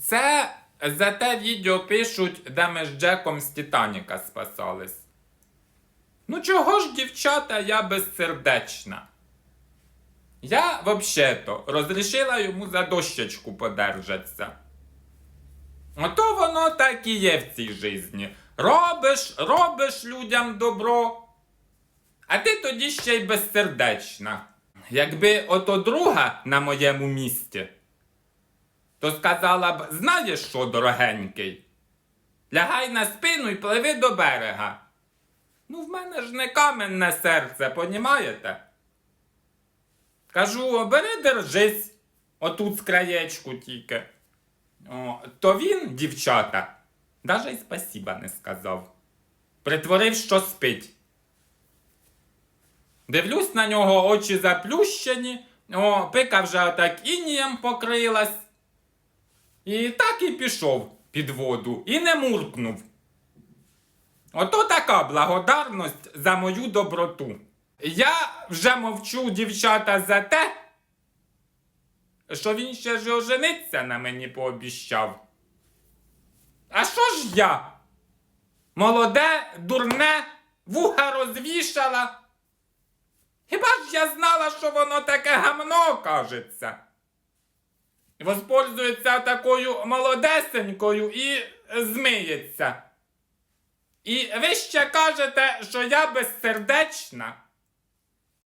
Це за те відео пишуть, де ми з Джеком з Титаніка спасались. Ну чого ж, дівчата, я безсердечна? Я, взагалі-то, розрішила йому за дощечку подержатися. Ото воно так і є в цій житті. Робиш, робиш людям добро, а ти тоді ще й безсердечна. Якби ото друга на моєму місці, то сказала б, знаєш що, дорогенький? Лягай на спину і пливи до берега. Ну, в мене ж не каменне серце, понімаєте? Кажу, бери держись, отут з краєчку тільки. О, то він, дівчата, даже й спасіба не сказав. Притворив, що спить. Дивлюсь на нього очі заплющені, о, пика вже отак інієм покрилась. І так і пішов під воду, і не муркнув. Ото така благодарність за мою доброту. Я вже мовчу, дівчата, за те, що він ще ж ожениться на мені пообіщав. А що ж я? Молоде, дурне, вуха розвішала. Хіба ж я знала, що воно таке гамно кажеться? Воспользується такою молодесенькою і змиється. І ви ще кажете, що я безсердечна.